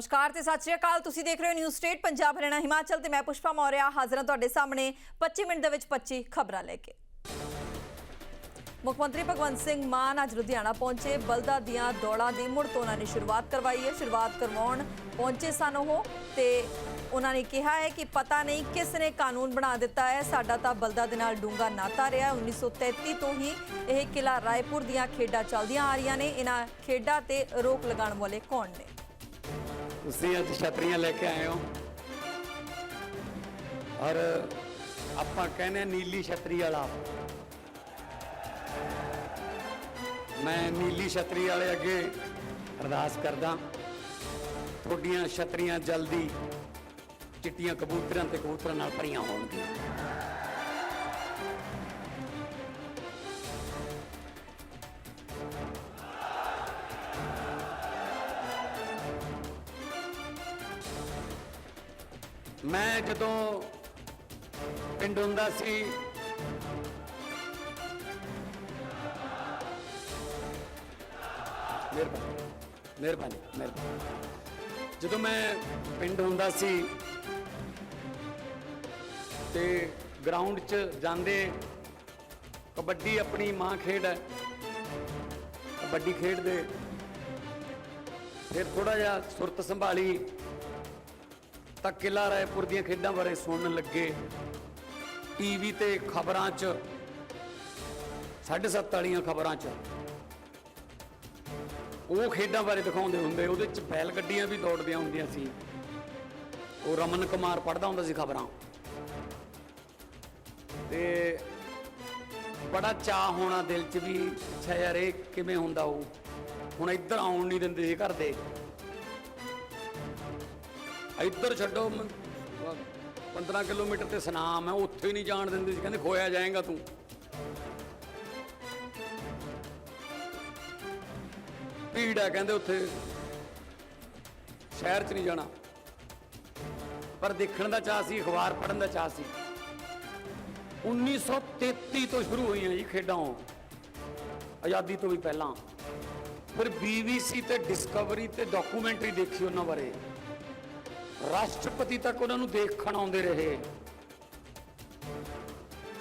ਨਮਸਕਾਰ ਤੇ ਸਤਿ ਸ਼੍ਰੀ ਅਕਾਲ। ਤੁਸੀਂ ਦੇਖ ਰਹੇ ਹੋ ਨਿਊਜ਼ ਸਟੇਟ ਪੰਜਾਬ, ਹਰਿਆਣਾ, ਹਿਮਾਚਲ ਤੇ ਮੈਂ ਪੁਸ਼ਪਾ ਮੌਰਿਆ, ਹਾਜ਼ਰ ਹਾਂ ਤੁਹਾਡੇ ਸਾਹਮਣੇ 25 ਮਿੰਟ ਦੇ ਵਿੱਚ 25 ਖਬਰਾਂ ਲੈ ਕੇ। ਮੁੱਖ ਮੰਤਰੀ ਭਗਵੰਤ ਸਿੰਘ ਮਾਨ ਅੱਜ ਲੁਧਿਆਣਾ ਪਹੁੰਚੇ। ਬਲਦਾ ਦੀਆਂ ਦੌੜਾਂ ਦੀ ਮੁੜ ਤੋਂ ਉਹਨਾਂ ਨੇ ਸ਼ੁਰੂਆਤ ਕਰਵਾਈ ਹੈ। ਸ਼ੁਰੂਆਤ ਕਰਵਾਉਣ ਪਹੁੰਚੇ ਸਨ ਉਹ ਤੇ ਉਹਨਾਂ ਨੇ ਕਿਹਾ ਹੈ ਕਿ ਪਤਾ ਨਹੀਂ ਕਿਸ ਨੇ ਕਾਨੂੰਨ ਬਣਾ ਦਿੱਤਾ ਹੈ। ਸਾਡਾ ਤਾਂ ਬਲਦਾ ਦੇ ਨਾਲ ਡੂੰਗਾ ਨਾਤਾ ਰਿਹਾ 1933 ਤੋਂ ਹੀ ਇਹ ਕਿਲਾ ਰਾਏਪੁਰ ਦੀਆਂ ਖੇਡਾਂ ਚੱਲਦੀਆਂ ਆ ਰਹੀਆਂ ਨੇ। ਇਹਨਾਂ ਖੇਡਾਂ ਤੇ ਰੋਕ ਲਗਾਉਣ ਵਾਲੇ ਕੌਣ ਨੇ? ਤੁਸੀਂ ਅੱਜ ਛਤਰੀਆਂ ਲੈ ਕੇ ਆਏ ਹੋ ਔਰ ਆਪਾਂ ਕਹਿੰਦੇ ਹਾਂ ਨੀਲੀ ਛਤਰੀ ਵਾਲਾ ਮੈਂ ਨੀਲੀ ਛਤਰੀ ਵਾਲੇ ਅੱਗੇ ਅਰਦਾਸ ਕਰਦਾ ਤੁਹਾਡੀਆਂ ਛਤਰੀਆਂ ਜਲਦੀ ਚਿੱਟੀਆਂ ਕਬੂਤਰਾਂ ਤੇ ਕਬੂਤਰਾਂ ਨਾਲ ਭਰੀਆਂ ਹੋਣਗੀਆਂ ਮੈਂ ਜਦੋਂ ਪਿੰਡ ਹੁੰਦਾ ਸੀ, ਮਿਹਰਬਾਨੀ ਮਿਹਰਬਾਨੀ ਮਿਹਰਬਾਨੀ। ਜਦੋਂ ਮੈਂ ਪਿੰਡ ਹੁੰਦਾ ਸੀ ਤੇ ਗਰਾਊਂਡ 'ਚ ਜਾਂਦੇ, ਕਬੱਡੀ ਆਪਣੀ ਮਾਂ ਖੇਡ ਹੈ। ਕਬੱਡੀ ਖੇਡਦੇ, ਫਿਰ ਥੋੜਾ ਜਿਹਾ ਸੁਰਤ ਸੰਭਾਲੀ। ਤਾਂ ਕਿਲਾ ਰਾਏਪੁਰ ਦੀਆਂ ਖੇਡਾਂ ਬਾਰੇ ਸੁਣਨ ਲੱਗੇ। ਟੀਵੀ ਤੇ ਖਬਰਾਂ 'ਚ 7:30 ਵਾਲੀਆਂ ਖਬਰਾਂ 'ਚ। ਉਹ ਖੇਡਾਂ ਬਾਰੇ ਦਿਖਾਉਂਦੇ ਹੁੰਦੇ, ਉਹਦੇ 'ਚ ਬੈਲ ਗੱਡੀਆਂ ਵੀ ਦੌੜਦੀਆਂ ਹੁੰਦੀਆਂ ਸੀ। ਉਹ ਰਮਨ ਕੁਮਾਰ ਪੜਦਾ ਹੁੰਦਾ ਸੀ ਖਬਰਾਂ। ਤੇ ਬੜਾ ਚਾਹ ਹੋਣਾ ਦਿਲ 'ਚ ਵੀ, ਅੱਛਾ ਯਾਰ ਇਹ ਕਿਵੇਂ ਹੁੰਦਾ ਉਹ? ਹੁਣ ਇੱਧਰ ਆਉਣ ਨਹੀਂ ਦਿੰਦੇ ਸੀ ਘਰ ਦੇ। ਇੱਧਰ ਛੱਡੋ, ਮ- 15 ਕਿਲੋਮੀਟਰ ਤੇ ਸਨਾਮ ਹੈ, ਉੱਥੇ ਨਹੀਂ ਜਾਣ ਦਿੰਦੇ ਸੀ, ਕਹਿੰਦੇ ਖੋਇਆ ਜਾਏਗਾ ਤੂੰ। ਭੀੜ ਹੈ, ਕਹਿੰਦੇ ਉੱਥੇ। ਸ਼ਹਿਰ 'ਚ ਨਹੀਂ ਜਾਣਾ। ਪਰ ਦੇਖਣ ਦਾ ਚਾਹ ਸੀ, ਅਖਬਾਰ ਪੜ੍ਹਨ ਦਾ ਚਾਹ ਸੀ। 1933 ਤੋਂ ਸ਼ੁਰੂ ਹੋਈਆਂ ਜੀ ਖੇਡਾਂ ਆਜ਼ਾਦੀ ਤੋਂ ਵੀ ਪਹਿਲਾਂ। ਫਿਰ ਬੀਬੀਸੀ ਤੇ ਡਿਸਕਵਰੀ ਤੇ ਡਾਕੂਮੈਂਟਰੀ ਦੇਖੀ ਉਹਨਾਂ ਬਾਰੇ। ਰਾਸ਼ਟਰਪਤੀ ਤੱਕ ਉਹਨਾਂ ਨੂੰ ਦੇਖਣ ਆਉਂਦੇ ਰਹੇ।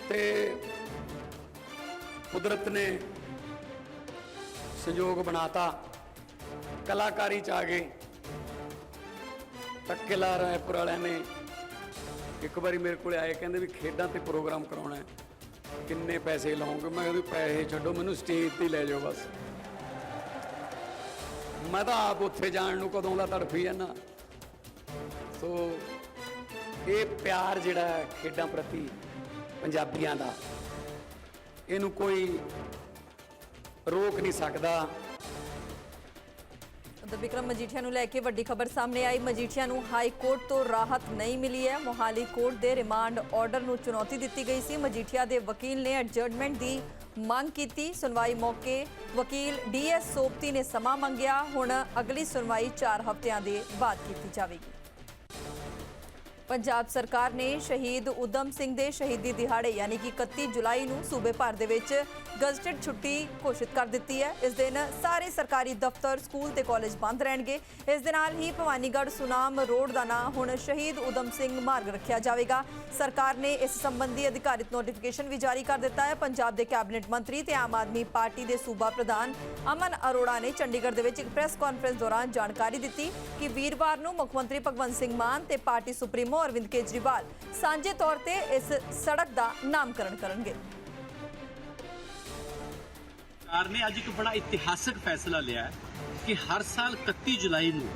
ਤੇ ਕੁਦਰਤ ਨੇ ਸੰਯੋਗ ਬਣਾਤਾ। ਕਲਾਕਾਰੀ ਚ ਆ ਗਏ। ਤੱਕੇਲਾ ਰਾਏਪੁਰ ਵਾਲਿਆਂ ਨੇ ਇੱਕ ਵਾਰੀ ਮੇਰੇ ਕੋਲੇ ਆਏ, ਕਹਿੰਦੇ ਵੀ ਖੇਡਾਂ ਤੇ ਪ੍ਰੋਗਰਾਮ ਕਰਾਉਣਾ ਹੈ। ਕਿੰਨੇ ਪੈਸੇ ਲਾਉਂਗੇ? ਮੈਂ ਕਿਹਾ ਪੈਸੇ ਛੱਡੋ, ਮੈਨੂੰ ਸਟੇਜ ਤੇ ਲੈ ਜਾਓ ਬਸ। ਮੈਂ ਤਾਂ ਆਪ ਉੱਥੇ ਜਾਣ ਨੂੰ ਕਦੋਂ ਦਾ ਤੜਫੀ ਜਾਂਦਾ। ਸੋ ਇਹ ਪਿਆਰ ਜਿਹੜਾ ਖੇਡਾਂ ਪ੍ਰਤੀ ਪੰਜਾਬੀਆਂ ਦਾ, ਇਹਨੂੰ ਕੋਈ ਰੋਕ ਨਹੀਂ ਸਕਦਾ। ਉਧਰ ਵਿਕਰਮ ਮਜੀਠੀਆ ਨੂੰ ਲੈ ਕੇ ਵੱਡੀ ਖਬਰ ਸਾਹਮਣੇ ਆਈ। ਮਜੀਠੀਆ ਨੂੰ ਹਾਈ ਕੋਰਟ ਤੋਂ ਰਾਹਤ ਨਹੀਂ ਮਿਲੀ ਹੈ। ਮੋਹਾਲੀ ਕੋਰਟ ਦੇ ਰਿਮਾਂਡ ਆਰਡਰ ਨੂੰ ਚੁਣੌਤੀ ਦਿੱਤੀ ਗਈ ਸੀ। ਮਜੀਠੀਆ ਦੇ ਵਕੀਲ ਨੇ ਐਡਜਰਨਮੈਂਟ ਦੀ ਮੰਗ ਕੀਤੀ। ਸੁਣਵਾਈ ਮੌਕੇ ਵਕੀਲ ਡੀਐਸ ਸੋਪਤੀ ਨੇ ਸਮਾਂ ਮੰਗਿਆ। ਹੁਣ ਅਗਲੀ ਸੁਣਵਾਈ 4 ਹਫ਼ਤਿਆਂ ਦੇ ਬਾਅਦ ਕੀਤੀ ਜਾਵੇਗੀ। ਪੰਜਾਬ ਸਰਕਾਰ ਨੇ ਸ਼ਹੀਦ ਉਦਮ ਸਿੰਘ ਦੇ ਸ਼ਹੀਦੀ ਦਿਹਾੜੇ, ਯਾਨੀ ਕਿ 31 ਜੁਲਾਈ ਨੂੰ ਸੂਬੇ ਭਰ ਦੇ ਵਿੱਚ ਗਜ਼ਟਡ ਛੁੱਟੀ ਘੋਸ਼ਿਤ ਕਰ ਦਿੱਤੀ ਹੈ। ਇਸ ਦਿਨ ਸਾਰੇ ਸਰਕਾਰੀ ਦਫ਼ਤਰ, ਸਕੂਲ ਤੇ ਕਾਲਜ ਬੰਦ ਰਹਿਣਗੇ। ਇਸ ਦੇ ਨਾਲ ਹੀ ਭਵਾਨੀਗੜ੍ਹ ਸੁਨਾਮ ਰੋਡ ਦਾ ਨਾਂ ਹੁਣ ਸ਼ਹੀਦ ਉਦਮ ਸਿੰਘ ਮਾਰਗ ਰੱਖਿਆ ਜਾਵੇਗਾ। ਸਰਕਾਰ ਨੇ ਇਸ ਸੰਬੰਧੀ ਅਧਿਕਾਰਿਤ ਨੋਟੀਫਿਕੇਸ਼ਨ ਵੀ ਜਾਰੀ ਕਰ ਦਿੱਤਾ ਹੈ। ਪੰਜਾਬ ਦੇ ਕੈਬਨਿਟ ਮੰਤਰੀ ਤੇ ਆਮ ਆਦਮੀ ਪਾਰਟੀ ਦੇ ਸੂਬਾ ਪ੍ਰਧਾਨ ਅਮਨ ਅਰੋੜਾ ਨੇ ਚੰਡੀਗੜ੍ਹ ਦੇ ਵਿੱਚ ਇੱਕ ਪ੍ਰੈਸ ਕਾਨਫਰੰਸ ਦੌਰਾਨ ਜਾਣਕਾਰੀ ਦਿੱਤੀ ਕਿ ਵੀਰਵਾਰ ਨੂੰ ਮੁੱਖ ਮੰਤਰੀ ਭਗਵੰਤ ਸਿੰਘ ਮਾਨ ਤੇ ਪਾਰਟੀ ਸੁਪਰੀਮੋ ਅਰਵਿੰਦ ਕੇਜਰੀਵਾਲ ਸਾਂਝੇ ਤੌਰ ਤੇ ਇਸ ਸੜਕ ਦਾ ਨਾਮਕਰਨ ਕਰਨਗੇ। ਸਰਕਾਰ ਨੇ ਅੱਜ ਇੱਕ ਬੜਾ ਇਤਿਹਾਸਕ ਫੈਸਲਾ ਲਿਆ ਹੈ ਕਿ ਹਰ ਸਾਲ 31 ਜੁਲਾਈ ਨੂੰ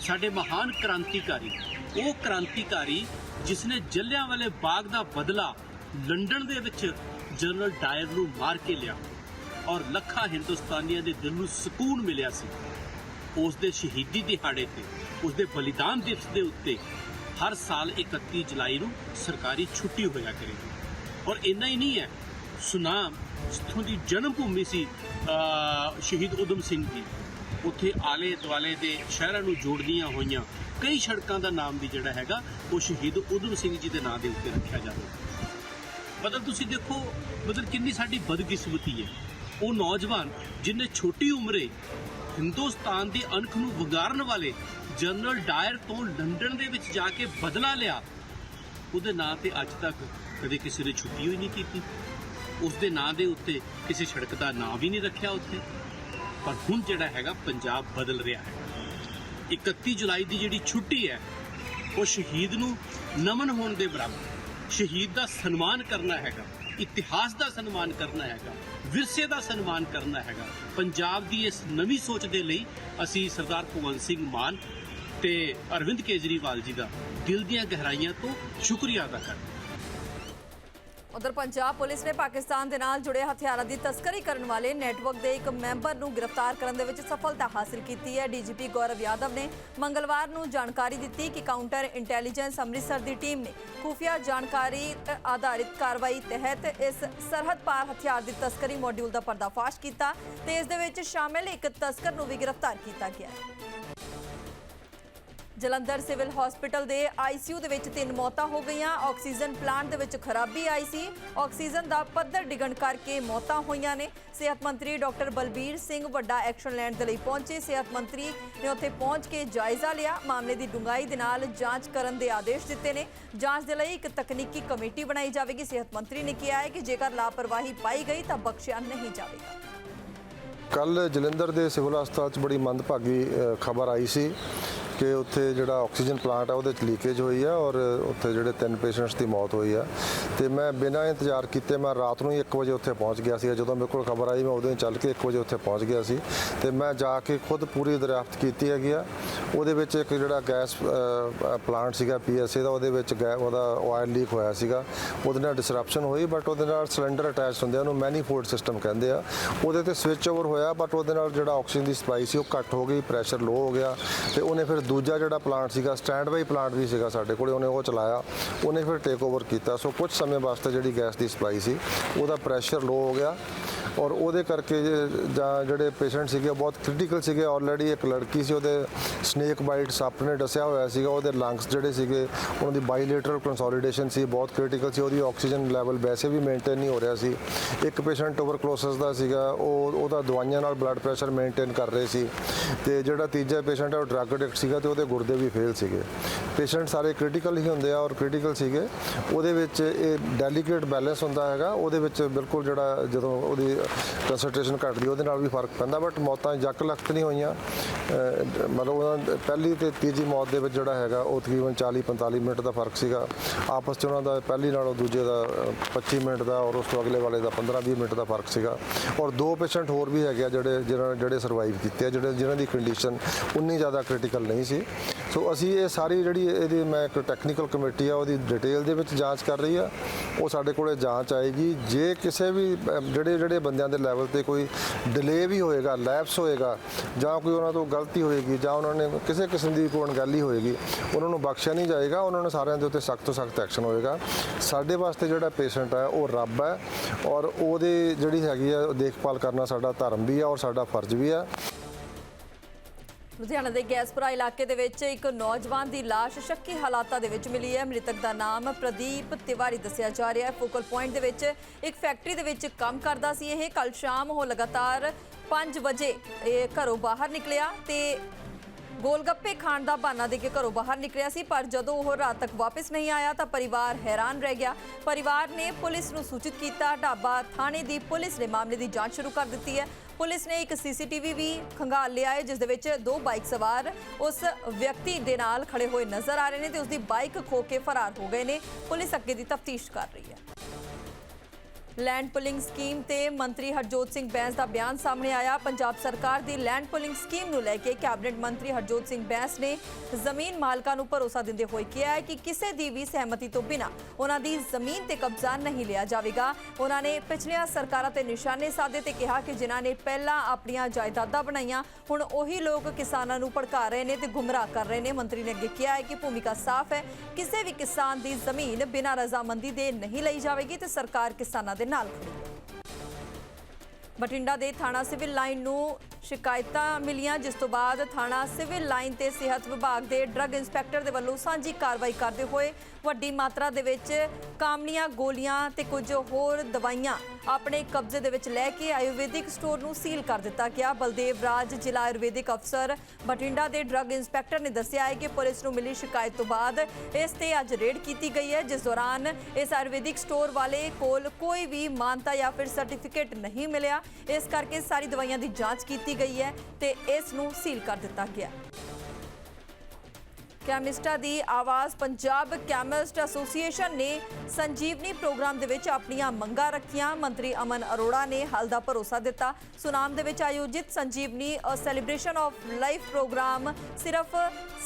ਸਾਡੇ ਮਹਾਨ ਕ੍ਰਾਂਤੀਕਾਰੀ, ਉਹ ਕ੍ਰਾਂਤੀਕਾਰੀ ਜਿਸ ਨੇ ਜਲਿਆਂਵਾਲੇ ਬਾਗ ਦਾ ਬਦਲਾ ਲੰਡਨ ਦੇ ਵਿੱਚ ਜਨਰਲ ਡਾਇਰ ਨੂੰ ਮਾਰ ਕੇ ਲਿਆ ਔਰ ਲੱਖਾਂ ਹਿੰਦੁਸਤਾਨੀਆਂ ਦੇ ਦਿਲ ਨੂੰ ਸਕੂਨ ਮਿਲਿਆ ਸੀ, ਉਸ ਦੇ ਸ਼ਹੀਦੀ ਦਿਹਾੜੇ ਤੇ, ਉਸ ਦੇ ਬਲੀਦਾਨ ਦਿਵਸ ਦੇ ਉੱਤੇ ਹਰ ਸਾਲ 31 ਜੁਲਾਈ ਨੂੰ ਸਰਕਾਰੀ ਛੁੱਟੀ ਹੋਇਆ ਕਰੇਗੀ। ਔਰ ਇੰਨਾ ਹੀ ਨਹੀਂ ਹੈ, ਸੁਨਾਮ ਜਿੱਥੋਂ ਦੀ ਜਨਮ ਭੂਮੀ ਸੀ ਸ਼ਹੀਦ ਉਦਮ ਸਿੰਘ ਦੀ ਉੱਥੇ ਆਲੇ ਦੁਆਲੇ ਦੇ ਸ਼ਹਿਰਾਂ ਨੂੰ ਜੋੜਦੀਆਂ ਹੋਈਆਂ। ਕਈ ਸੜਕਾਂ ਦਾ ਨਾਮ ਵੀ ਜਿਹੜਾ ਹੈਗਾ, ਉਹ ਸ਼ਹੀਦ ਉਦਮ ਸਿੰਘ ਜੀ ਦੇ ਨਾਂ ਦੇ ਉੱਤੇ ਰੱਖਿਆ ਜਾਵੇਗਾ ਮਤਲਬ ਤੁਸੀਂ ਦੇਖੋ, ਮਤਲਬ ਕਿੰਨੀ ਸਾਡੀ ਬਦਕਿਸਮਤੀ ਹੈ। ਉਹ ਨੌਜਵਾਨ ਜਿਨੇ ਛੋਟੀ ਉਮਰੇ ਹਿੰਦੁਸਤਾਨ ਦੀ ਅਣਖ ਨੂੰ ਵਿਗਾੜਨ ਵਾਲੇ ਜਨਰਲ ਡਾਇਰ ਤੋਂ ਲੰਡਨ ਦੇ ਵਿੱਚ ਜਾ ਕੇ ਬਦਲਾ ਲਿਆ। ਉਹਦੇ ਨਾਂ ਤੇ ਅੱਜ ਤੱਕ ਕਦੇ ਕਿਸੇ ਨੇ ਛੁੱਟੀ ਹੋਈ ਨਹੀਂ ਕੀਤੀ। ਉਸ ਦੇ ਨਾਂ ਦੇ ਉੱਤੇ ਕਿਸੇ ਸੜਕ ਦਾ ਨਾਂ ਵੀ ਨਹੀਂ ਰੱਖਿਆ ਉੱਥੇ। ਪਰ ਹੁਣ ਜਿਹੜਾ ਹੈਗਾ ਪੰਜਾਬ ਬਦਲ ਰਿਹਾ ਹੈ। 31 ਜੁਲਾਈ ਦੀ ਜਿਹੜੀ ਛੁੱਟੀ ਹੈ, ਉਹ ਸ਼ਹੀਦ ਨੂੰ ਨਮਨ ਹੋਣ ਦੇ ਬਰਾਬਰ, ਸ਼ਹੀਦ ਦਾ ਸਨਮਾਨ ਕਰਨਾ ਹੈਗਾ, ਇਤਿਹਾਸ ਦਾ ਸਨਮਾਨ ਕਰਨਾ ਹੈਗਾ, ਵਿਰਸੇ ਦਾ ਸਨਮਾਨ ਕਰਨਾ ਹੈਗਾ। ਪੰਜਾਬ ਦੀ ਇਸ ਨਵੀਂ ਸੋਚ ਦੇ ਲਈ ਅਸੀਂ ਸਰਦਾਰ ਭਗਵੰਤ ਸਿੰਘ ਮਾਨ ਤੇ ਅਰਵਿੰਦ ਕੇਜਰੀਵਾਲ ਜੀ ਦਾ ਦਿਲ ਦੀਆਂ ਗਹਿਰਾਈਆਂ ਤੋਂ ਸ਼ੁਕਰੀਆ ਅਦਾ ਕਰਦੇ ਉਧਰ ਪੰਜਾਬ ਪੁਲਿਸ ਨੇ ਪਾਕਿਸਤਾਨ ਦੇ ਨਾਲ ਜੁੜੇ ਹਥਿਆਰਾਂ ਦੀ ਤਸਕਰੀ ਕਰਨ ਵਾਲੇ ਨੈਟਵਰਕ ਦੇ ਇੱਕ ਮੈਂਬਰ ਨੂੰ ਗ੍ਰਿਫਤਾਰ ਕਰਨ ਦੇ ਵਿੱਚ ਸਫਲਤਾ ਹਾਸਲ ਕੀਤੀ ਹੈ। ਡੀਜੀਪੀ ਗੌਰਵ ਯਾਦਵ ਨੇ ਮੰਗਲਵਾਰ ਨੂੰ ਜਾਣਕਾਰੀ ਦਿੱਤੀ ਕਿ ਕਾਊਂਟਰ ਇੰਟੈਲੀਜੈਂਸ ਅੰਮ੍ਰਿਤਸਰ ਦੀ ਟੀਮ ਨੇ ਖੁਫੀਆ ਜਾਣਕਾਰੀ ਆਧਾਰਿਤ ਕਾਰਵਾਈ ਤਹਿਤ ਇਸ ਸਰਹੱਦ ਪਾਰ ਹਥਿਆਰ ਦੀ ਤਸਕਰੀ ਮੋਡਿਊਲ ਦਾ ਪਰਦਾਫਾਸ਼ ਕੀਤਾ ਤੇ ਇਸ ਦੇ ਵਿੱਚ ਸ਼ਾਮਿਲ ਇੱਕ ਤਸਕਰ ਨੂੰ ਵੀ ਗ੍ਰਿਫਤਾਰ ਕੀਤਾ ਗਿਆ ਹੈ। ਜਲੰਧਰ ਸਿਵਲ ਹਸਪੀਟਲ ਦੇ ਆਈਸੀਯੂ ਦੇ ਵਿੱਚ ਤਿੰਨ ਮੌਤਾਂ ਹੋ ਗਈਆਂ। ਆਕਸੀਜਨ ਪਲਾਂਟ ਦੇ ਵਿੱਚ ਖਰਾਬੀ ਆਈ ਸੀ। ਆਕਸੀਜਨ ਦਾ ਪੱਧਰ ਡਿੱਗਣ ਕਰਕੇ ਮੌਤਾਂ ਹੋਈਆਂ ਨੇ। ਸਿਹਤ ਮੰਤਰੀ ਡਾਕਟਰ ਬਲਬੀਰ ਸਿੰਘ ਵੱਡਾ ਐਕਸ਼ਨ ਲੈਣ ਦੇ ਲਈ ਪਹੁੰਚੇ। ਸਿਹਤ ਮੰਤਰੀ ਨੇ ਉੱਥੇ ਪਹੁੰਚ ਕੇ ਜਾਇਜ਼ਾ ਲਿਆ। ਮਾਮਲੇ ਦੀ ਡੂੰਘਾਈ ਦੇ ਨਾਲ ਜਾਂਚ ਕਰਨ ਦੇ ਆਦੇਸ਼ ਦਿੱਤੇ ਨੇ। ਜਾਂਚ ਦੇ ਲਈ ਇੱਕ ਤਕਨੀਕੀ ਕਮੇਟੀ ਬਣਾਈ ਜਾਵੇਗੀ। ਸਿਹਤ ਮੰਤਰੀ ਨੇ ਕਿਹਾ ਹੈ ਕਿ ਜੇਕਰ ਲਾਪਰਵਾਹੀ ਪਾਈ ਗਈ ਤਾਂ ਬਖਸ਼ਿਆ ਨਹੀਂ ਜਾਵੇਗਾ। ਕੱਲ ਜਲੰਧਰ ਦੇ ਸਿਵਲ ਹਸਪਤਾਲ 'ਚ ਬੜੀ ਮੰਦਭਾਗੀ ਖਬਰ ਆਈ ਸੀ। ਕਿ ਉੱਥੇ ਜਿਹੜਾ ਆਕਸੀਜਨ ਪਲਾਂਟ ਆ, ਉਹਦੇ 'ਚ ਲੀਕੇਜ ਹੋਈ ਆ ਔਰ ਉੱਥੇ ਜਿਹੜੇ ਤਿੰਨ ਪੇਸ਼ੈਂਟਸ ਦੀ ਮੌਤ ਹੋਈ ਆ। ਤੇ ਮੈਂ ਬਿਨਾਂ ਇੰਤਜ਼ਾਰ ਕੀਤੇ ਮੈਂ ਰਾਤ ਨੂੰ ਹੀ 1 ਵਜੇ ਉੱਥੇ ਪਹੁੰਚ ਗਿਆ ਸੀ ਜਦੋਂ ਮੇਰੇ ਕੋਲ ਖਬਰ ਆਈ, ਮੈਂ ਉਦੋਂ ਹੀ ਚੱਲ ਕੇ 1 ਵਜੇ ਉੱਥੇ ਪਹੁੰਚ ਗਿਆ ਸੀ। ਤੇ ਮੈਂ ਜਾ ਕੇ ਖੁਦ ਪੂਰੀ ਦਰਿਆਫਤ ਕੀਤੀ ਹੈਗੀ ਆ। ਉਹਦੇ ਵਿੱਚ ਇੱਕ ਜਿਹੜਾ ਗੈਸ ਪਲਾਂਟ ਸੀਗਾ ਪੀਐਸਏ ਦਾ, ਉਹਦੇ ਵਿੱਚ ਗੈ- ਉਹਦਾ ਆਇਲ ਲੀਕ ਹੋਇਆ ਸੀਗਾ। ਉਹਦੇ ਨਾਲ ਡਿਸਰਪਸ਼ਨ ਹੋਈ ਬਟ ਉਹਦੇ ਨਾਲ ਸਿਲੰਡਰ ਅਟੈਚ ਹੁੰਦੇ ਆ, ਉਹਨੂੰ ਮੈਨੀਫੋਲਡ ਸਿਸਟਮ ਕਹਿੰਦੇ ਆ। ਉਹਦੇ ਤੇ ਸਵਿਚ ਓਵਰ ਹੋਇਆ ਬਟ ਉਹਦੇ ਨਾਲ ਜਿਹੜਾ ਆਕਸੀਜਨ ਦੀ ਸਪਲਾਈ ਸੀ, ਉਹ ਘੱਟ ਹੋ ਗਈ ਪ੍ਰੈਸ਼ਰ ਲੋ ਹੋ ਗਿਆ। ਤੇ ਉਹਨੇ ਫਿਰ ਦੂਜਾ ਜਿਹੜਾ ਪਲਾਂਟ ਸੀਗਾ ਸਟੈਂਡ ਬਾਈ ਪਲਾਂਟ ਵੀ ਸੀਗਾ ਸਾਡੇ ਕੋਲੇ, ਉਹਨੇ ਉਹ ਚਲਾਇਆ। ਉਹਨੇ ਫਿਰ ਟੇਕ ਓਵਰ ਕੀਤਾ। ਸੋ ਕੁਝ ਸਮੇਂ ਵਾਸਤੇ ਜਿਹੜੀ ਗੈਸ ਦੀ ਸਪਲਾਈ ਸੀ, ਉਹਦਾ ਪ੍ਰੈਸ਼ਰ ਲੋ ਹੋ ਗਿਆ। ਔਰ ਉਹਦੇ ਕਰਕੇ ਜੇ- ਜਾਂ ਜਿਹੜੇ ਪੇਸ਼ੈਂਟ ਸੀਗੇ ਬਹੁਤ ਕ੍ਰਿਟੀਕਲ ਸੀਗੇ ਆਲਰੇਡੀ ਇੱਕ ਲੜਕੀ ਸੀ, ਉਹਦੇ ਸਨੇਕ ਬਾਈਟ ਸੱਪ ਨੇ ਡਸਿਆ ਹੋਇਆ ਸੀਗਾ, ਉਹਦੇ ਲੰਗਸ ਜਿਹੜੇ ਸੀਗੇ, ਉਹਨਾਂ ਦੀ ਬਾਈਲੇਟਰਲ ਕੰਸੋਲੀਡੇਸ਼ਨ ਸੀ, ਬਹੁਤ ਕ੍ਰਿਟੀਕਲ ਸੀ, ਉਹਦੀ ਆਕਸੀਜਨ ਲੈਵਲ ਵੈਸੇ ਵੀ ਮੇਨਟੇਨ ਨਹੀਂ ਹੋ ਰਿਹਾ ਸੀ। ਇੱਕ ਪੇਸ਼ੈਂਟ ਟੂਬਰਕਲੋਸਿਸ ਦਾ ਸੀਗਾ, ਉਹ, ਉਹਦਾ ਦਵਾਈਆਂ ਨਾਲ ਬਲੱਡ ਪ੍ਰੈਸ਼ਰ ਮੇਨਟੇਨ ਕਰ ਰਹੇ ਸੀ ਤੇ ਜਿਹੜਾ ਤੀਜਾ ਪੇਸ਼ੈਂਟ ਹੈ, ਉਹ ਡਰੱਗ ਐਡਿਕਟ ਸੀਗਾ ਤੇ ਉਹਦੇ ਗੁਰਦੇ ਵੀ ਫੇਲ ਸੀਗੇ। ਪੇਸ਼ੈਂਟ ਸਾਰੇ ਕ੍ਰਿਟੀਕਲ ਹੀ ਹੁੰਦੇ ਆ ਔਰ ਕ੍ਰਿਟੀਕਲ ਸੀਗੇ। ਉਹਦੇ ਵਿੱਚ ਇਹ ਡੈਲੀਕੇਟ ਬੈਲੈਂਸ ਹੁੰਦਾ ਹੈਗਾ, ਉਹਦੇ ਵਿੱਚ ਬਿਲਕੁਲ ਜਿਹੜਾ ਜਦੋਂ ਉਹਦੀ ਕੰਸੈਂਟ੍ਰੇਸ਼ਨ ਘਟਦੀ ਉਹਦੇ ਨਾਲ ਵੀ ਫ਼ਰਕ ਪੈਂਦਾ ਬਟ ਮੌਤਾਂ ਜੱਕ ਲਖਤ ਨਹੀਂ ਹੋਈਆਂ। ਮਤਲਬ ਉਹਨਾਂ ਪਹਿਲੀ ਤੇ ਤੀਜੀ ਮੌਤ ਦੇ ਵਿੱਚ ਜਿਹੜਾ ਹੈਗਾ ਉਹ ਤਕਰੀਬਨ 40 45 ਮਿੰਟ ਦਾ ਫ਼ਰਕ ਸੀਗਾ। ਆਪਸ 'ਚ ਉਹਨਾਂ ਦਾ ਪਹਿਲੀ ਨਾਲੋਂ ਦੂਜੇ ਦਾ ਅਹ, 25 ਮਿੰਟ ਦਾ ਔਰ ਉਸ ਤੋਂ ਅਗਲੇ ਵਾਲੇ ਦਾ 15 20 ਮਿੰਟ ਦਾ ਫ਼ਰਕ ਸੀਗਾ। ਔਰ ਦੋ ਪੇਸ਼ੈਂਟ ਹੋਰ ਵੀ ਹੈਗੇ ਆ ਜਿਹੜੇ ਜਿਹਨਾਂ ਜਿਹੜੇ ਸਰਵਾਈਵ ਕੀਤੇ ਆ ਜਿਹੜੇ ਜਿਨ੍ਹਾਂ ਦੀ ਕੰਡੀਸ਼ਨ ਉਨੀ ਜ਼ਿਆਦਾ ਕ੍ਰਿਟੀਕਲ ਨਹੀਂ ਸੀ। ਸੋ ਅਸੀਂ ਇਹ ਸਾਰੀ ਜਿਹੜੀ ਇਹਦੀ ਮੈਂ ਇੱਕ ਟੈਕਨੀਕਲ ਕਮੇਟੀ ਆ, ਉਹਦੀ ਡਿਟੇਲ ਦੇ ਵਿੱਚ ਜਾਂਚ ਕਰ ਰਹੀ ਆ। ਉਹ ਸਾਡੇ ਕੋਲੇ ਜਾਂਚ ਆਏਗੀ। ਜੇ ਕਿਸੇ ਵੀ ਜਿਹੜੇ ਜਿਹੜੇ ਬੰਦਿਆਂ ਦੇ ਲੈਵਲ ਤੇ ਕੋਈ ਡਿਲੇ ਵੀ ਹੋਏਗਾ ਲੈਪਸ ਹੋਏਗਾ, ਜਾਂ ਕੋਈ ਉਹਨਾਂ ਤੋਂ ਗਲਤੀ ਹੋਏਗੀ, ਜਾਂ ਉਹਨਾਂ ਨੇ ਕਿਸੇ ਕਿਸਮ ਦੀ ਕੋਈ ਅਣਗਹਿਲੀ ਹੋਏਗੀ, ਉਹਨਾਂ ਨੂੰ ਬਖਸ਼ਿਆ ਨਹੀਂ ਜਾਏਗਾ। ਉਹਨਾਂ ਨੂੰ ਸਾਰਿਆਂ ਦੇ ਉੱਤੇ ਸਖਤ ਤੋਂ ਸਖਤ ਐਕਸ਼ਨ ਹੋਏਗਾ। ਸਾਡੇ ਵਾਸਤੇ ਜਿਹੜਾ ਪੇਸ਼ੈਂਟ ਹੈ ਉਹ ਰੱਬ ਹੈ ਔਰ ਉਹਦੇ ਜਿਹੜੀ ਹੈਗੀ ਆ, ਦੇਖਭਾਲ ਕਰਨਾ ਸਾਡਾ ਧਰਮ ਵੀ ਆ ਔਰ ਸਾਡਾ ਫਰਜ਼ ਵੀ ਆ। ਲੁਧਿਆਣਾ ਦੇ ਗੈਸਪੁਰਾ ਇਲਾਕੇ ਦੇ ਵਿੱਚ ਇੱਕ ਨੌਜਵਾਨ ਦੀ ਲਾਸ਼ ਸ਼ੱਕੀ ਹਾਲਾਤਾਂ ਦੇ ਵਿੱਚ ਮਿਲੀ ਹੈ। ਮ੍ਰਿਤਕ ਦਾ ਨਾਮ ਪ੍ਰਦੀਪ ਤਿਵਾਰੀ ਦੱਸਿਆ ਜਾ ਰਿਹਾ ਹੈ। ਫੋਕਲ ਪੁਆਇੰਟ ਦੇ ਵਿੱਚ ਇੱਕ ਫੈਕਟਰੀ ਦੇ ਵਿੱਚ ਕੰਮ ਕਰਦਾ ਸੀ ਇਹ। ਕੱਲ ਸ਼ਾਮ ਉਹ ਲਗਾਤਾਰ 5 ਵਜੇ ਇਹ ਘਰੋਂ ਬਾਹਰ ਨਿਕਲਿਆ ਤੇ ਗੋਲਗੱਪੇ ਖਾਣ ਦਾ ਬਹਾਨਾ ਦੇ ਕੇ ਘਰੋਂ ਬਾਹਰ ਨਿਕਲਿਆ ਸੀ, ਪਰ ਜਦੋਂ ਉਹ ਰਾਤ ਤੱਕ ਵਾਪਸ ਨਹੀਂ ਆਇਆ ਤਾਂ ਪਰਿਵਾਰ ਹੈਰਾਨ ਰਹਿ ਗਿਆ। ਪਰਿਵਾਰ ਨੇ ਪੁਲਿਸ ਨੂੰ ਸੂਚਿਤ ਕੀਤਾ, ਢਾਬਾ ਥਾਣੇ ਦੀ ਪੁਲਿਸ ਨੇ ਮਾਮਲੇ ਦੀ ਜਾਂਚ ਸ਼ੁਰੂ ਕਰ ਦਿੱਤੀ ਹੈ। ਪੁਲਿਸ ਨੇ ਇੱਕ ਸੀਸੀਟੀਵੀ ਵੀ ਖੰਗਾਲ ਲਿਆ ਹੈ, ਜਿਸ ਦੇ ਵਿੱਚ ਦੋ ਬਾਈਕ ਸਵਾਰ ਉਸ ਵਿਅਕਤੀ ਦੇ ਨਾਲ ਖੜੇ ਹੋਏ ਨਜ਼ਰ ਆ ਰਹੇ ਨੇ ਤੇ ਉਸ ਦੀ ਬਾਈਕ ਖੋ ਕੇ ਫਰਾਰ ਹੋ ਗਏ ਨੇ। ਪੁਲਿਸ ਅੱਗੇ ਦੀ ਤਫਤੀਸ਼ ਕਰ ਰਹੀ ਹੈ। ਲੈਂਡ ਪੁਲਿੰਗ ਸਕੀਮ ਤੇ ਮੰਤਰੀ ਹਰਜੋਤ ਸਿੰਘ ਬੈਂਸ ਦਾ ਬਿਆਨ ਸਾਹਮਣੇ ਆਇਆ। ਪੰਜਾਬ ਸਰਕਾਰ ਦੀ ਲੈਂਡ ਪੁਲਿੰਗ ਸਕੀਮ ਨੂੰ ਲੈ ਕੇ ਕੈਬਨਿਟ ਮੰਤਰੀ ਹਰਜੋਤ ਸਿੰਘ ਬੈਂਸ ਨੇ ਜ਼ਮੀਨ ਮਾਲਕਾਂ ਨੂੰ ਭਰੋਸਾ ਦਿੰਦੇ ਹੋਏ ਕਿਹਾ ਹੈ ਕਿ ਕਿਸੇ ਦੀ ਵੀ ਸਹਿਮਤੀ ਤੋਂ ਬਿਨਾਂ ਉਹਨਾਂ ਦੀ ਜ਼ਮੀਨ ਤੇ ਕਬਜ਼ਾ ਨਹੀਂ ਲਿਆ ਜਾਵੇਗਾ। ਉਹਨਾਂ ਨੇ ਪਿਛਲੀਆਂ ਸਰਕਾਰਾਂ ਤੇ ਨਿਸ਼ਾਨੇ ਸਾਧੇ ਤੇ ਕਿਹਾ ਕਿ ਜਿਨ੍ਹਾਂ ਨੇ ਪਹਿਲਾਂ ਆਪਣੀਆਂ ਜਾਇਦਾਦਾਂ ਬਣਾਈਆਂ, ਹੁਣ ਉਹੀ ਲੋਕ ਕਿਸਾਨਾਂ ਨੂੰ ਭੜਕਾ ਰਹੇ ਨੇ ਤੇ ਗੁੰਮਰਾਹ ਕਰ ਰਹੇ ਨੇ। ਮੰਤਰੀ ਨੇ ਅੱਗੇ ਕਿਹਾ ਹੈ ਕਿ ਭੂਮਿਕਾ ਸਾਫ਼ ਹੈ। ਕਿਸੇ ਵੀ ਕਿਸਾਨ ਦੀ ਜ਼ਮੀਨ ਬਿਨਾਂ ਰਜ਼ਾਮੰਦੀ ਦੇ ਨਹੀਂ ਲਈ ਜਾਵੇਗੀ ਤੇ ਸਰਕਾਰ ਕਿਸਾਨਾਂ ਦੇ ਨਾਲ ਖੜੀ। ਹੈ ਬਠਿੰਡਾ ਦੇ ਥਾਣਾ ਸਿਵਲ ਲਾਈਨ ਨੂੰ ਸ਼ਿਕਾਇਤਾਂ ਮਿਲੀਆਂ, ਜਿਸ ਤੋਂ ਬਾਅਦ ਥਾਣਾ ਸਿਵਲ ਲਾਈਨ ਤੇ ਸਿਹਤ ਵਿਭਾਗ ਦੇ ਡਰੱਗ ਇੰਸਪੈਕਟਰ ਦੇ ਵੱਲੋਂ ਸਾਂਝੀ ਕਾਰਵਾਈ ਕਰਦੇ ਹੋਏ ਵੱਡੀ ਮਾਤਰਾ ਦੇ ਵਿੱਚ ਕਾਮਨੀਆਂ ਗੋਲੀਆਂ ਤੇ ਕੁਝ ਹੋਰ ਦਵਾਈਆਂ ਆਪਣੇ ਕਬਜ਼ੇ ਦੇ ਵਿੱਚ ਲੈ ਕੇ ਆਯੁਰਵੈਦਿਕ ਸਟੋਰ ਨੂੰ ਸੀਲ ਕਰ ਦਿੱਤਾ ਗਿਆ। ਬਲਦੇਵ ਰਾਜ ਜ਼ਿਲ੍ਹਾ ਆਯੁਰਵੈਦਿਕ ਅਫਸਰ ਬਠਿੰਡਾ ਦੇ ਡਰੱਗ ਇੰਸਪੈਕਟਰ ਨੇ ਦੱਸਿਆ ਹੈ ਕਿ ਪੁਲਿਸ ਨੂੰ ਮਿਲੀ ਸ਼ਿਕਾਇਤ ਤੋਂ ਬਾਅਦ ਇਸ ਤੇ ਅੱਜ ਰੇਡ ਕੀਤੀ ਗਈ ਹੈ, ਜਿਸ ਦੌਰਾਨ ਇਸ ਆਯੁਰਵੈਦਿਕ ਸਟੋਰ ਵਾਲੇ ਕੋਲ ਕੋਈ ਵੀ ਮਾਨਤਾ ਜਾਂ ਫਿਰ ਸਰਟੀਫਿਕੇਟ ਨਹੀਂ ਮਿਲਿਆ। ਇਸ ਕਰਕੇ ਸਾਰੀ ਦਵਾਈਆਂ ਦੀ ਜਾਂਚ ਕੀਤੀ ਗਈ ਹੈ ਤੇ ਇਸ ਨੂੰ ਸੀਲ ਕਰ ਦਿੱਤਾ ਗਿਆ ਕੈਮਿਸਟਾਂ ਦੀ ਆਵਾਜ਼ ਪੰਜਾਬ ਕੈਮਿਸਟ ਐਸੋਸੀਏਸ਼ਨ ਨੇ ਸੰਜੀਵਨੀ ਪ੍ਰੋਗਰਾਮ ਦੇ ਵਿੱਚ ਆਪਣੀਆਂ ਮੰਗਾਂ ਰੱਖੀਆਂ। ਮੰਤਰੀ ਅਮਨ ਅਰੋੜਾ ਨੇ ਹੱਲ ਦਾ ਭਰੋਸਾ ਦਿੱਤਾ। ਸੁਨਾਮ ਦੇ ਵਿੱਚ ਆਯੋਜਿਤ Sanjeevani celebration of life programme ਸਿਰਫ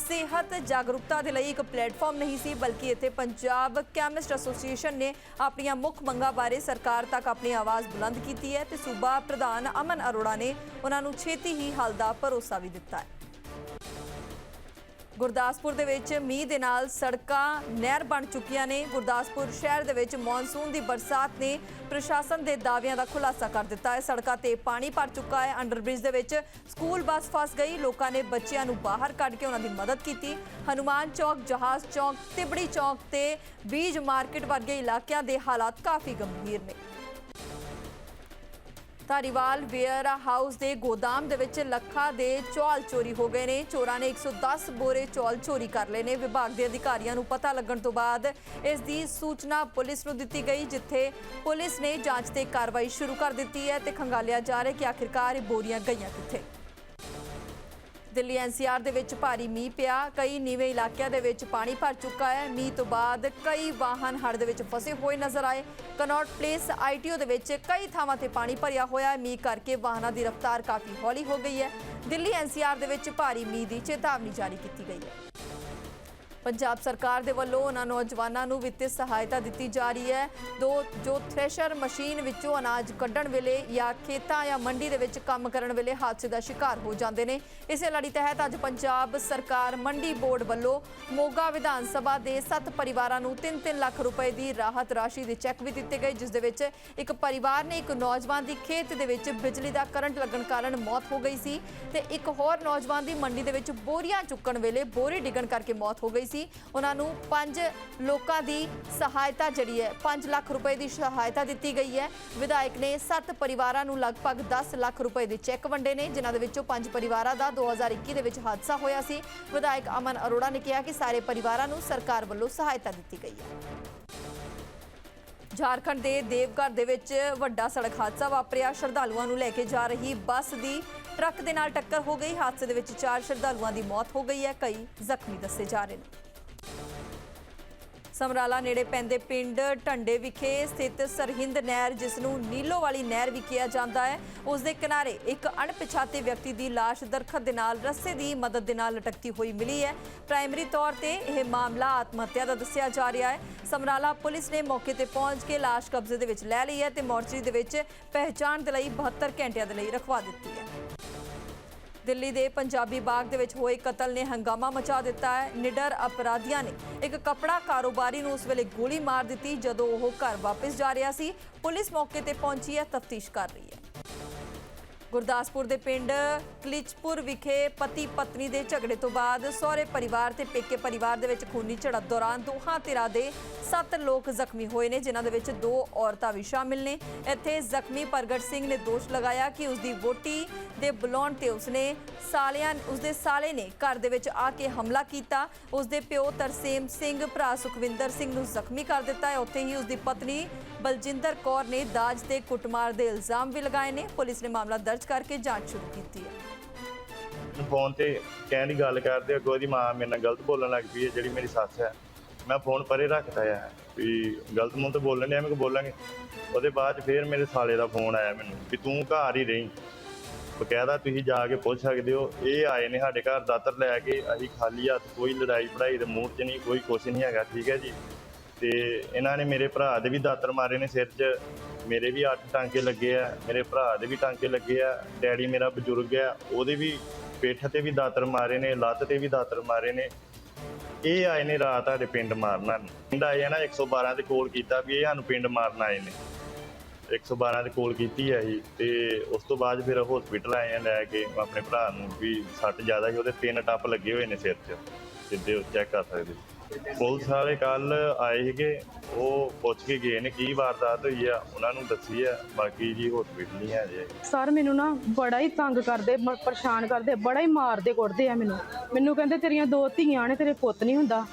ਸਿਹਤ ਜਾਗਰੂਕਤਾ ਦੇ ਲਈ ਇੱਕ ਪਲੇਟਫਾਰਮ ਨਹੀਂ ਸੀ, ਬਲਕਿ ਇੱਥੇ ਪੰਜਾਬ ਕੈਮਿਸਟ ਐਸੋਸੀਏਸ਼ਨ ਨੇ ਆਪਣੀਆਂ ਮੁੱਖ ਮੰਗਾਂ ਬਾਰੇ ਸਰਕਾਰ ਤੱਕ ਆਪਣੀ ਆਵਾਜ਼ ਬੁਲੰਦ ਕੀਤੀ ਹੈ ਤੇ ਸੂਬਾ ਪ੍ਰਧਾਨ ਅਮਨ ਅਰੋੜਾ ਨੇ ਉਹਨਾਂ ਨੂੰ ਛੇਤੀ ਹੀ ਹੱਲ ਦਾ ਭਰੋਸਾ ਵੀ ਦਿੱਤਾ ਹੈ। ਗੁਰਦਾਸਪੁਰ ਦੇ ਵਿੱਚ ਮੀਂਹ ਦੇ ਨਾਲ ਸੜਕਾਂ ਨਹਿਰ ਬਣ ਚੁੱਕੀਆਂ ਨੇ। ਗੁਰਦਾਸਪੁਰ ਸ਼ਹਿਰ ਦੇ ਵਿੱਚ ਮੌਨਸੂਨ ਦੀ ਬਰਸਾਤ ਨੇ ਪ੍ਰਸ਼ਾਸਨ ਦੇ ਦਾਅਵਿਆਂ ਦਾ ਖੁਲਾਸਾ ਕਰ ਦਿੱਤਾ ਹੈ। ਸੜਕਾਂ ਤੇ ਪਾਣੀ ਭਰ ਚੁੱਕਾ ਹੈ। ਅੰਡਰਬ੍ਰਿਜ ਦੇ ਵਿੱਚ ਸਕੂਲ ਬੱਸ ਫਸ ਗਈ। ਲੋਕਾਂ ਨੇ ਬੱਚਿਆਂ ਨੂੰ ਬਾਹਰ ਕੱਢ ਕੇ ਉਹਨਾਂ ਦੀ ਮਦਦ ਕੀਤੀ। ਹਨੂਮਾਨ ਚੌਕ, ਜਹਾਜ਼ ਚੌਕ, ਤਿਬੜੀ ਚੌਕ ਤੇ ਬੀਜ ਮਾਰਕੀਟ ਵਰਗੇ ਇਲਾਕਿਆਂ ਦੇ ਹਾਲਾਤ ਕਾਫੀ ਗੰਭੀਰ ਨੇ। ਧਾਰੀਵਾਲ ਵੇਅਰ ਹਾਊਸ ਦੇ ਗੋਦਾਮ ਦੇ ਵਿੱਚ ਲੱਖਾਂ ਦੇ ਚੌਲ ਚੋਰੀ ਹੋ ਗਏ ਨੇ। ਚੋਰਾਂ ਨੇ 110 ਬੋਰੇ ਚੌਲ ਚੋਰੀ ਕਰ ਲਏ ਨੇ। ਵਿਭਾਗ ਦੇ ਅਧਿਕਾਰੀਆਂ ਨੂੰ ਪਤਾ ਲੱਗਣ ਤੋਂ ਬਾਅਦ ਇਸ ਦੀ ਸੂਚਨਾ ਪੁਲਿਸ ਨੂੰ ਦਿੱਤੀ ਗਈ, ਜਿੱਥੇ ਪੁਲਿਸ ਨੇ ਜਾਂਚ ਤੇ ਕਾਰਵਾਈ ਸ਼ੁਰੂ ਕਰ ਦਿੱਤੀ ਹੈ ਤੇ ਖੰਗਾਲਿਆ ਜਾ ਰਿਹਾ ਕਿ ਆਖਿਰਕਾਰ ਇਹ ਬੋਰੀਆਂ ਗਈਆਂ ਕਿੱਥੇ। ਦਿੱਲੀ ਐਨਸੀਆਰ ਦੇ ਵਿੱਚ ਭਾਰੀ ਮੀਂਹ ਪਿਆ। ਕਈ ਨੀਵੇਂ ਇਲਾਕਿਆਂ ਦੇ ਵਿੱਚ ਪਾਣੀ ਭਰ ਚੁੱਕਾ ਹੈ। ਮੀਂਹ ਤੋਂ ਬਾਅਦ ਕਈ ਵਾਹਨ ਹੜ੍ਹ ਦੇ ਵਿੱਚ ਫਸੇ ਹੋਏ ਨਜ਼ਰ ਆਏ। ਕਨੌਟ ਪਲੇਸ ਆਈਟੀਓ ਦੇ ਵਿੱਚ ਕਈ ਥਾਵਾਂ ਤੇ ਪਾਣੀ ਭਰਿਆ ਹੋਇਆ ਹੈ। ਮੀਂਹ ਕਰਕੇ ਵਾਹਨਾਂ ਦੀ ਰਫ਼ਤਾਰ ਕਾਫੀ ਹੌਲੀ ਹੋ ਗਈ ਹੈ। ਦਿੱਲੀ ਐਨਸੀਆਰ ਦੇ ਵਿੱਚ ਭਾਰੀ ਮੀਂਹ ਦੀ ਚੇਤਾਵਨੀ ਜਾਰੀ ਕੀਤੀ ਗਈ ਹੈ। ਪੰਜਾਬ ਸਰਕਾਰ ਦੇ ਵੱਲੋਂ ਉਹਨਾਂ ਨੌਜਵਾਨਾਂ ਨੂੰ ਵਿੱਤੀ ਸਹਾਇਤਾ ਦਿੱਤੀ ਜਾ ਰਹੀ ਹੈ। ਦੋ, ਜੋ ਥ੍ਰੈਸ਼ਰ ਮਸ਼ੀਨ ਵਿੱਚੋਂ ਅਨਾਜ ਕੱਢਣ ਵੇਲੇ ਜਾਂ ਖੇਤਾਂ ਜਾਂ ਮੰਡੀ ਦੇ ਵਿੱਚ ਕੰਮ ਕਰਨ ਵੇਲੇ ਹਾਦਸੇ ਦਾ ਸ਼ਿਕਾਰ ਹੋ ਜਾਂਦੇ ਨੇ। ਇਸੇ ਲੜੀ ਤਹਿਤ ਅੱਜ ਪੰਜਾਬ ਸਰਕਾਰ ਮੰਡੀ ਬੋਰਡ ਵੱਲੋਂ ਮੋਗਾ ਵਿਧਾਨ ਸਭਾ ਦੇ 7 ਪਰਿਵਾਰਾਂ ਨੂੰ 3-3 ਲੱਖ ਰੁਪਏ ਦੀ ਰਾਹਤ ਰਾਸ਼ੀ ਦੇ ਚੈੱਕ ਵੀ ਦਿੱਤੇ ਗਏ ਜਿਸ ਦੇ ਵਿੱਚ ਇੱਕ ਪਰਿਵਾਰ ਨੇ ਇੱਕ ਨੌਜਵਾਨ ਦੀ ਖੇਤ ਦੇ ਵਿੱਚ ਬਿਜਲੀ ਦਾ ਕਰੰਟ ਲੱਗਣ ਕਾਰਨ ਮੌਤ ਹੋ ਗਈ ਸੀ ਤੇ ਇੱਕ ਹੋਰ ਨੌਜਵਾਨ ਦੀ ਮੰਡੀ ਦੇ ਵਿੱਚ ਬੋਰੀਆਂ ਚੁੱਕਣ ਵੇਲੇ ਬੋਰੀ ਡਿੱਗਣ ਕਰਕੇ ਮੌਤ ਹੋ ਗਈ ਸੀ। ਉਹਨਾਂ ਨੂੰ ਪੰਜ ਲੋਕਾਂ ਦੀ ਸਹਾਇਤਾ ਜਿਹੜੀ ਹੈ 5 ਲੱਖ ਰੁਪਏ ਦੀ ਸਹਾਇਤਾ ਦਿੱਤੀ ਗਈ ਹੈ। ਵਿਧਾਇਕ ਨੇ 7 ਪਰਿਵਾਰਾਂ ਨੂੰ ਲਗਭਗ 10 ਲੱਖ ਰੁਪਏ ਦੇ ਚੈੱਕ ਵੰਡੇ ਨੇ, ਜਿਨ੍ਹਾਂ ਦੇ ਵਿੱਚੋਂ ਪੰਜ ਪਰਿਵਾਰਾਂ ਦਾ 2021 ਦੇ ਵਿੱਚ ਹਾਦਸਾ ਹੋਇਆ ਸੀ। ਵਿਧਾਇਕ ਅਮਨ ਅਰੋੜਾ ਨੇ ਕਿਹਾ ਕਿ ਸਾਰੇ ਪਰਿਵਾਰਾਂ ਨੂੰ ਸਰਕਾਰ ਵੱਲੋਂ ਸਹਾਇਤਾ ਦਿੱਤੀ ਗਈ ਹੈ। ਝਾਰਖੰਡ ਦੇ ਦੇਵਘਰ ਦੇ ਵਿੱਚ ਵੱਡਾ ਸੜਕ ਹਾਦਸਾ ਵਾਪਰਿਆ। ਸ਼ਰਧਾਲੂਆਂ ਨੂੰ ਲੈ ਕੇ ਜਾ ਰਹੀ ਬੱਸ ਦੀ ਟਰੱਕ ਦੇ ਨਾਲ ਟੱਕਰ ਹੋ ਗਈ। ਹਾਦਸੇ ਦੇ ਵਿੱਚ ਚਾਰ ਸ਼ਰਧਾਲੂਆਂ ਦੀ ਮੌਤ ਹੋ ਗਈ ਹੈ। ਕਈ ਜ਼ਖਮੀ ਦੱਸੇ ਜਾ ਰਹੇ ਨੇ। ਸਮਰਾਲਾ ਨੇੜੇ ਪੈਂਦੇ ਪਿੰਡ ਢੰਡੇ ਵਿਖੇ ਸਥਿਤ ਸਰਹਿੰਦ ਨਹਿਰ, ਜਿਸ ਨੂੰ ਨੀਲੋ ਵਾਲੀ ਨਹਿਰ ਵੀ ਕਿਹਾ ਜਾਂਦਾ ਹੈ, ਉਸ ਦੇ ਕਿਨਾਰੇ ਇੱਕ ਅਣਪਛਾਤੇ ਵਿਅਕਤੀ ਦੀ ਲਾਸ਼ ਦਰਖਤ ਦੇ ਨਾਲ, ਰੱਸੇ ਦੀ ਮਦਦ ਦੇ ਨਾਲ ਲਟਕਦੀ ਹੋਈ ਮਿਲੀ ਹੈ। ਪ੍ਰਾਇਮਰੀ ਤੌਰ ਤੇ ਇਹ ਮਾਮਲਾ ਆਤਮ ਹੱਤਿਆ ਦਾ ਦੱਸਿਆ ਜਾ ਰਿਹਾ ਹੈ। ਸਮਰਾਲਾ ਪੁਲਿਸ ਨੇ ਮੌਕੇ ਤੇ ਪਹੁੰਚ ਕੇ ਲਾਸ਼ ਕਬਜ਼ੇ ਦੇ ਵਿੱਚ ਲੈ ਲਈ ਹੈ ਤੇ ਮੋਰਚਰੀ ਦੇ ਵਿੱਚ ਪਹਿਚਾਣ ਦੇ ਲਈ 72 ਘੰਟਿਆਂ ਦੇ ਲਈ ਰਖਵਾ ਦਿੱਤੀ ਹੈ। ਦਿੱਲੀ ਦੇ ਪੰਜਾਬੀ ਬਾਗ ਦੇ ਵਿੱਚ ਹੋਏ ਕਤਲ ਨੇ ਹੰਗਾਮਾ ਮਚਾ ਦਿੱਤਾ ਹੈ। ਨਿਡਰ ਅਪਰਾਧੀਆਂ ਨੇ ਇੱਕ ਕਪੜਾ ਕਾਰੋਬਾਰੀ ਨੂੰ ਉਸ ਵੇਲੇ ਗੋਲੀ ਮਾਰ ਦਿੱਤੀ ਜਦੋਂ ਉਹ ਘਰ ਵਾਪਸ ਜਾ ਰਿਹਾ ਸੀ। ਪੁਲਿਸ ਮੌਕੇ ਤੇ ਪਹੁੰਚੀ ਹੈ, ਤਫਤੀਸ਼ ਕਰ ਰਹੀ ਹੈ। ਗੁਰਦਾਸਪੁਰ ਦੇ ਪਿੰਡ ਕਲਿਚਪੁਰ ਵਿਖੇ ਪਤੀ ਪਤਨੀ ਦੇ ਝਗੜੇ ਤੋਂ ਬਾਅਦ ਸਹੁਰੇ ਪਰਿਵਾਰ ਤੇ ਪੇਕੇ ਪਰਿਵਾਰ ਦੇ ਵਿੱਚ ਖੂਨੀ ਝੜਪ ਦੌਰਾਨ ਦੋਹਾਂ ਧਿਰਾਂ ਦੇ 7 ਲੋਕ ਜ਼ਖਮੀ ਹੋਏ ਨੇ, ਜਿਨ੍ਹਾਂ ਦੇ ਵਿੱਚ ਦੋ ਔਰਤਾਂ ਵੀ ਸ਼ਾਮਿਲ ਨੇ। ਇੱਥੇ ਜ਼ਖਮੀ ਪ੍ਰਗਟ ਸਿੰਘ ਨੇ ਦੋਸ਼ ਲਗਾਇਆ ਕਿ ਉਸ ਦੀ ਵੋਟੀ ਦੇ ਬੁਲਾਉਣ ਤੇ ਉਸਨੇ ਸਾਲਿਆਂ, ਉਸਦੇ ਸਾਲੇ ਨੇ ਘਰ ਦੇ ਵਿੱਚ ਆ ਕੇ ਹਮਲਾ ਕੀਤਾ। ਉਸਦੇ ਪਿਓ ਤਰਸੇਮ ਸਿੰਘ, ਭਰਾ ਸੁਖਵਿੰਦਰ ਸਿੰਘ ਨੂੰ ਜ਼ਖਮੀ ਕਰ ਦਿੱਤਾ ਹੈ। ਉੱਥੇ ਹੀ ਉਸਦੀ ਪਤਨੀ ਬਲਜਿੰਦਰ ਕੌਰ ਨੇ ਦਾਜ ਤੇ ਕੁੱਟਮਾਰ ਦੇ ਇਲਜ਼ਾਮ ਵੀ ਲਗਾਏ ਨੇ। ਪੁਲਿਸ ਨੇ ਮਾਮਲਾ ਦਰਜ ਕਰਕੇ ਜਾਂਚ ਸ਼ੁਰੂ ਕੀਤੀ ਹੈ। ਫੋਨ ਤੇ ਕਹਿਣ ਦੀ ਗੱਲ ਕਰਦੇ ਅੱਗੋਂ ਉਹਦੀ ਮਾਂ ਮੇਰੇ ਨਾਲ ਗਲਤ ਬੋਲਣ ਲੱਗ ਪਈ ਹੈ, ਜਿਹੜੀ ਮੇਰੀ ਸੱਸ ਹੈ। ਮੈਂ ਫੋਨ ਪਰੇ ਰੱਖਦਾ ਆ ਵੀ ਗਲਤ ਮੂੰਹ ਤੇ ਬੋਲਣ ਡਿਆ, ਮੈਂ ਕੋ ਬੋਲਾਂਗੇ। ਉਹਦੇ ਬਾਅਦ 'ਚ ਫਿਰ ਮੇਰੇ ਸਾਲੇ ਦਾ ਫੋਨ ਆਇਆ ਮੈਨੂੰ ਵੀ ਤੂੰ ਘਰ ਹੀ ਰਹੀਂ। ਬਕਾਇਦਾ ਤੁਸੀਂ ਜਾ ਕੇ ਪੁੱਛ ਸਕਦੇ ਹੋ, ਇਹ ਆਏ ਨੇ ਸਾਡੇ ਘਰ ਦਾਤਰ ਲੈ ਕੇ, ਅਸੀਂ ਖਾਲੀ ਹੱਥ ਕੋਈ ਲੜਾਈ ਪੜਾਈ ਦੇ ਮੂਡ 'ਚ ਨਹੀਂ, ਕੋਈ ਕੁਛ ਨਹੀਂ ਹੈਗਾ, ਠੀਕ ਹੈ ਜੀ। ਤੇ ਇਹਨਾਂ ਨੇ ਮੇਰੇ ਭਰਾ ਦੇ ਵੀ ਦਾਤਰ ਮਾਰੇ ਨੇ ਸਿਰ 'ਚ। ਮੇਰੇ ਵੀ 8 ਟਾਂਕੇ ਲੱਗੇ ਆ, ਮੇਰੇ ਭਰਾ ਦੇ ਵੀ ਟਾਂਕੇ ਲੱਗੇ ਆ, ਡੈਡੀ ਮੇਰਾ ਬਜ਼ੁਰਗ ਆ, ਉਹਦੇ ਵੀ ਪਿੱਠ ਤੇ ਵੀ ਦਾਤਰ ਮਾਰੇ ਨੇ, ਲੱਤ ਤੇ ਵੀ ਦਾਤਰ ਮਾਰੇ ਨੇ। ਇਹ ਆਏ ਨੇ ਰਾਤ ਸਾਡੇ ਪਿੰਡ ਮਾਰਨਾ ਪਿੰਡ ਆਏ ਆ ਨਾ 112 ਤੇ ਕੋਲ ਕੀਤਾ ਵੀ ਇਹ ਸਾਨੂੰ ਪਿੰਡ ਮਾਰਨ ਆਏ ਨੇ। 112 ਦੇ ਕੋਲ ਕੀਤੀ ਹੈ ਜੀ ਤੇ ਉਸ ਤੋਂ ਬਾਅਦ ਫਿਰ ਹਸਪੀਟਲ ਆਏ ਆ ਲੈ ਕੇ, ਆਪਣੇ ਭਰਾ ਨੂੰ ਵੀ ਸੱਟ ਜ਼ਿਆਦਾ ਸੀ, ਉਹਦੇ ਤਿੰਨ ਟੱਪ ਲੱਗੇ ਹੋਏ ਨੇ ਸਿਰ 'ਚ। ਜਿੱਦੇ ਚੈੱਕ ਕਰ ਸਕਦੇ ਪੁਲਿਸ ਵਾਲੇ ਕੱਲ ਆਏ ਸੀਗੇ, ਉਹ ਪੁੱਛ ਕੇ ਗਏ ਨੇ ਕੀ ਵਾਰਦਾਤ ਹੋਈ ਆ, ਉਹਨਾਂ ਨੂੰ ਦੱਸੀ ਆ, ਬਾਕੀ ਜੀ ਹਸਪੀਟਲ ਨਹੀਂ ਹੈ ਜੇ ਸਰ, ਮੈਨੂੰ ਨਾ ਬੜਾ ਹੀ ਤੰਗ ਕਰਦੇ, ਮ- ਪਰੇਸ਼ਾਨ ਕਰਦੇ, ਬੜਾ ਹੀ ਮਾਰਦੇ, ਕੁੱਟਦੇ ਆ ਮੈਨੂੰ। ਮੈਨੂੰ ਕਹਿੰਦੇ, ਤੇਰੀਆਂ ਦੋ ਧੀਆਂ ਨੇ, ਤੇਰੇ ਪੁੱਤ ਨਹੀਂ ਹੁੰਦਾ।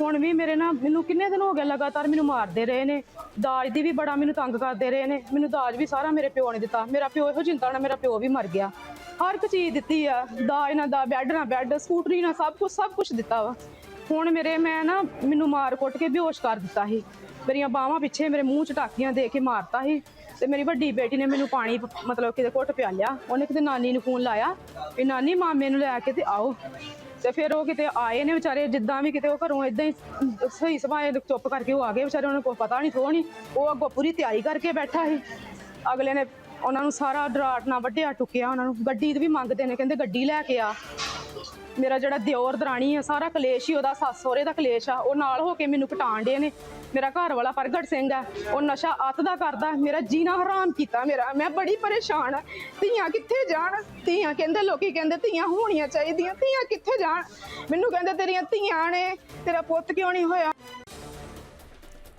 ਹੁਣ ਵੀ ਮੇਰੇ ਨਾਲ ਮੈਨੂੰ ਕਿੰਨੇ ਦਿਨ ਹੋ ਗਏ ਲਗਾਤਾਰ ਮੈਨੂੰ ਮਾਰਦੇ ਰਹੇ ਨੇ। ਦਾਜ ਦੀ ਵੀ ਬੜਾ ਮੈਨੂੰ ਤੰਗ ਕਰਦੇ ਰਹੇ ਨੇ। ਮੈਨੂੰ ਦਾਜ ਵੀ ਸਾਰਾ ਮੇਰੇ ਪਿਓ ਨੇ ਦਿੱਤਾ। ਮੇਰਾ ਪਿਓ ਇਹੋ ਚਿੰਤਾ ਨਾਲ ਮੇਰਾ ਪਿਓ ਵੀ ਮਰ ਗਿਆ। ਹਰ ਇੱਕ ਚੀਜ਼ ਦਿੱਤੀ ਆ। ਦਾਜ ਨਾ ਦਾ ਬੈੱਡ ਨਾ ਬੈੱਡ, ਸਕੂਟਰੀ ਨਾ, ਸਭ ਕੁਝ ਸਭ ਕੁਝ ਦਿੱਤਾ ਵਾ। ਹੁਣ ਮੇਰੇ ਮੈਂ ਨਾ ਮੈਨੂੰ ਮਾਰ ਕੁੱਟ ਕੇ ਬੇਹੋਸ਼ ਕਰ ਦਿੱਤਾ ਸੀ। ਮੇਰੀਆਂ ਬਾਹਾਂ ਪਿੱਛੇ ਮੇਰੇ ਮੂੰਹ ਚ ਟਾਕੀਆਂ ਦੇ ਕੇ ਮਾਰਤਾ ਸੀ ਤੇ ਮੇਰੀ ਵੱਡੀ ਬੇਟੀ ਨੇ ਮੈਨੂੰ ਪਾਣੀ ਮਤਲਬ ਕਿਤੇ ਘੁੱਟ ਪਿਆਲਿਆ ਉਹਨੇ ਕਿਤੇ ਨਾਨੀ ਨੂੰ ਫੋਨ ਲਾਇਆ ਵੀ ਨਾਨੀ ਮਾਮੇ ਨੂੰ ਲੈ ਕੇ ਤੇ ਆਓ। ਤੇ ਫਿਰ ਉਹ ਕਿਤੇ ਆਏ ਨੇ ਵਿਚਾਰੇ ਜਿੱਦਾਂ ਵੀ ਕਿਤੇ ਉਹ ਘਰੋਂ ਇਦਾਂ ਹੀ ਸਹੀ ਸਭਾਏ ਚੁੱਪ ਕਰਕੇ ਉਹ ਆ ਗਏ। ਵਿਚਾਰੇ ਉਹਨਾਂ ਨੂੰ ਕੋਈ ਪਤਾ ਨਹੀਂ ਥੋ ਨਹੀਂ ਉਹ ਅੱਗੋਂ ਪੂਰੀ ਤਿਆਰੀ ਕਰਕੇ ਬੈਠਾ ਸੀ। ਅਗਲੇ ਨੇ ਉਹਨਾਂ ਨੂੰ ਸਾਰਾ ਡਰਾਟ ਨਾਲ ਵੱਢਿਆ, ਟੁੱਕਿਆ, ਉਹਨਾਂ ਨੂੰ ਗੱਡੀ ਵੀ ਮੰਗਦੇ ਨੇ, ਕਹਿੰਦੇ ਗੱਡੀ ਲੈ ਕੇ ਆ। ਮੇਰਾ ਜਿਹੜਾ ਦਿਓਰ ਦਰਾਣੀ ਆ, ਸਾਰਾ ਕਲੇਸ਼ ਹੀ ਉਹਦਾ ਸੱਸ ਸਹੁਰੇ ਦਾ ਕਲੇਸ਼ ਆ। ਉਹ ਨਾਲ ਹੋ ਕੇ ਮੈਨੂੰ ਕਟਾਣ ਡੇ ਨੇ। ਮੇਰਾ ਘਰ ਵਾਲਾ ਪ੍ਰਗਟ ਸਿੰਘ ਆ, ਉਹ ਨਸ਼ਾ ਅੱਤ ਦਾ ਕਰਦਾ, ਮੇਰਾ ਜੀਣਾ ਹਰਾਮ ਕੀਤਾ ਮੇਰਾ। ਮੈਂ ਬੜੀ ਪਰੇਸ਼ਾਨ ਆ। ਧੀਆਂ ਕਿੱਥੇ ਜਾਣ? ਧੀਆਂ ਕਹਿੰਦੇ, ਲੋਕੀ ਕਹਿੰਦੇ ਧੀਆਂ ਹੋਣੀਆਂ ਚਾਹੀਦੀਆਂ, ਧੀਆਂ ਕਿੱਥੇ ਜਾਣ? ਮੈਨੂੰ ਕਹਿੰਦੇ, ਤੇਰੀਆਂ ਧੀਆਂ ਨੇ, ਤੇਰਾ ਪੁੱਤ ਕਿਉਂ ਨਹੀਂ ਹੋਇਆ?